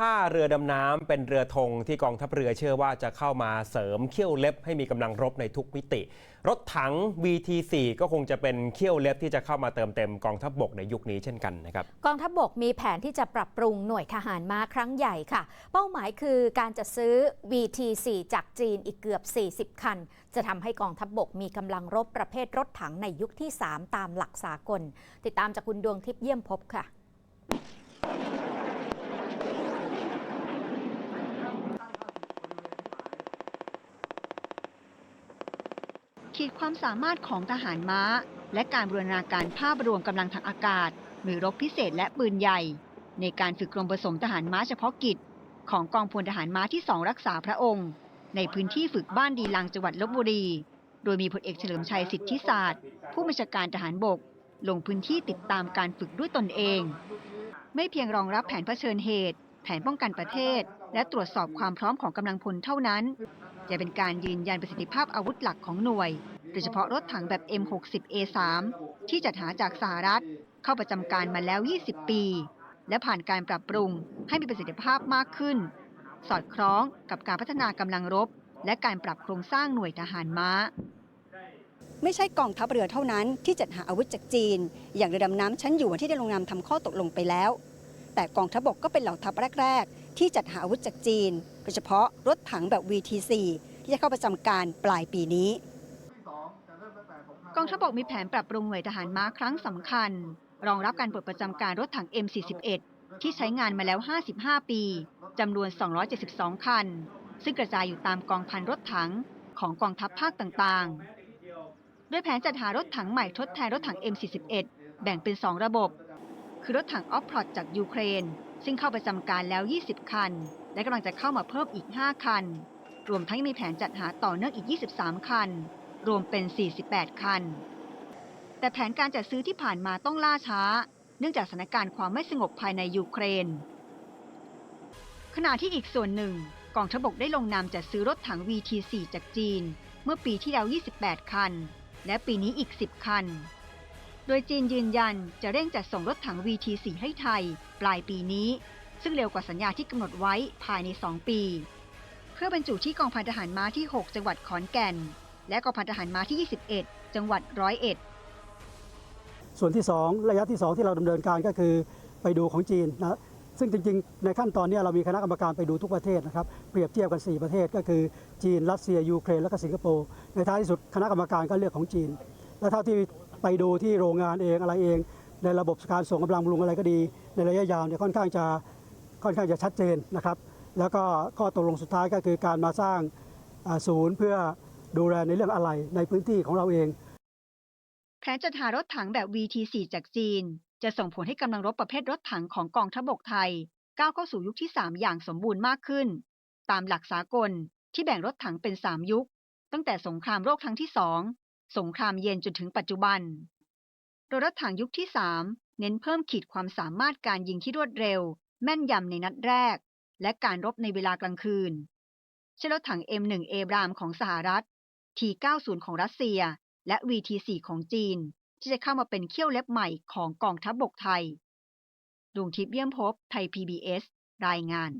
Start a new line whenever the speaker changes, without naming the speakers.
ท่าเรือดำน้ำเป็นเรือธงที่กองทัพเรือเชื่อว่าจะเข้ามาเสริมเขี้ยวเล็บให้มีกำลังรบในทุกมิติ รถถัง VT4 ก็คงจะเป็นเขี้ยวเล็บที่จะเข้ามาเติมเต็มกองทัพบกในยุคนี้เช่นกันนะครับ
กองทัพบบกมีแผนที่จะปรับปรุงหน่วยทหารม้าครั้งใหญ่ค่ะ เป้าหมายคือการจะซื้อ VT4 จากจีนอีกเกือบ 40 คัน จะทำให้กองทัพบบกมีกำลังรบประเภทรถถังในยุคที่ 3 ตามหลักสากล ติดตามจากคุณดวงทิพย์เยี่ยมพบค่ะ
ขีดความสามารถของทหารม้า และการบูรณาการภาพรวมกำลังทางอากาศ หน่วยรบพิเศษและปืนใหญ่ ในการฝึกกรมผสมทหารม้าเฉพาะกิจ ของกองพลทหารม้าที่สองรักษาพระองค์ ในพื้นที่ฝึกบ้านดีลังจังหวัดลบบุรี โดยมีพลเอกเฉลิมชัยสิทธิศาสตร์ ผู้บัญชาการทหารบก ลงพื้นที่ติดตามการฝึกด้วยตนเอง ไม่เพียงรองรับแผนเผชิญเหตุ แผนป้องกันประเทศ และตรวจสอบความพร้อมของกำลังพลเท่านั้น จะเป็นการยืนยันประสิทธิภาพอาวุธหลักของหน่วย โดยเฉพาะรถถังแบบ M60A3 ที่จัดหาจากสหรัฐ เข้าประจำการมาแล้ว 20 ปี และผ่านการปรับปรุงให้มีประสิทธิภาพมากขึ้น สอดคล้องกับการพัฒนากำลังรบ และการปรับโครงสร้างหน่วยทหารม้า
ไม่ใช่กองทัพเรือเท่านั้นที่จัดหาอาวุธจากจีน อย่างเรือดำน้ำชั้นหยวนที่ได้ลงนามทำข้อตกลงไปแล้ว แต่กองทัพบกก็เป็นเหล่าทัพแรก ๆ ที่จัดหาอาวุธจากจีน โดยเฉพาะรถถังแบบ VT4 ที่จะเข้าประจำการปลายปีนี้
กองทัพบกมีแผนปรับปรุงหน่วยทหารม้าครั้งสำคัญ รองรับการปลดประจำการรถถัง M41 ที่ใช้งานมาแล้ว 55 ปีจำนวน 272 คัน ซึ่งกระจายอยู่ตามกองพันรถถังของกองทัพภาคต่างๆ ด้วยแผนจัดหารถถังใหม่ทดแทนรถถัง M41 แบ่งเป็น 2 ระบบ คือรถถังออฟพลอตจากยูเครน ซึ่งเข้าประจำการแล้ว 20 คัน และกำลังจะเข้ามาเพิ่มอีก 5 คัน รวมทั้งยังมีแผนจัดหาต่อเนื่องอีก 23 คัน รวมเป็น 48 คัน แต่แผนการจัดซื้อที่ผ่านมาต้องล่าช้า เนื่องจากสถานการณ์ความไม่สงบภายในยูเครน ขณะที่อีกส่วนหนึ่งกองทัพบกได้ลงนามจัดซื้อรถถัง VT4 จากจีน เมื่อปีที่แล้ว 28 คัน และปีนี้อีก 10 คัน ดยจีนยืนยันจะเร่งจัดส่งรถถัง VT4 ให้ไทย ปลายปีนี้ ซึ่งเร็วกว่าสัญญาที่กำหนดไว้ภายใน 2 ปี เพื่อบรรจุที่กองพันทหารม้าที่ 6 จังหวัดขอนแก่น และกองพันทหารม้าที่ 21 จังหวัดร้อยเอ็ด
ส่วนที่ 2 ระยะที่ 2 ที่เราดำเนินการก็คือไปดูของจีนนะซึ่งจริงๆ ในขั้นตอนนี้เรามีคณะกรรมการไปดูทุกประเทศนะครับเปรียบเทียบกัน 4 ประเทศก็คือจีน รัสเซียยูเครนและก็สิงคโปร์ในท้ายที่สุดคณะกรรมการก็เลือกของจีน และเท่าที่ ไปดูที่โรงงานเองอะไรเอง ในระบบการส่งกำลังบำรุงอะไรก็ดี ในระยะยาวเนี่ยค่อนข้างจะค่อนข้างจะชัดเจนนะครับ แล้วก็ข้อตกลงสุดท้ายก็คือการมาสร้างศูนย์เพื่อดูแลในเรื่องอะไรในพื้นที่ของเราเอง
แผนจัดหารถถังแบบ VT4 จากจีน จะส่งผลให้กำลังรบประเภทรถถังของกองทัพบกไทยก้าวเข้าสู่ยุคที่ 3 อย่างสมบูรณ์มากขึ้น ตามหลักสากลที่แบ่งรถถังเป็น 3 ยุค ตั้งแต่สงครามโลกครั้งที่2 สงครามเย็นจนถึงปัจจุบัน โดยรถถังยุคที่ 3 เน้นเพิ่มขีดความสามารถการยิงที่รวดเร็ว แม่นยำในนัดแรก และการรบในเวลากลางคืนเช่นรถถัง M1 เอบรามของสหรัฐ T90 ของรัสเซีย และ VT4 ของจีน ที่จะเข้ามาเป็นเขี้ยวเล็บใหม่ของกองทัพบบกไทยดวงทิพย์เยี่ยมพบไทย PBS รายงาน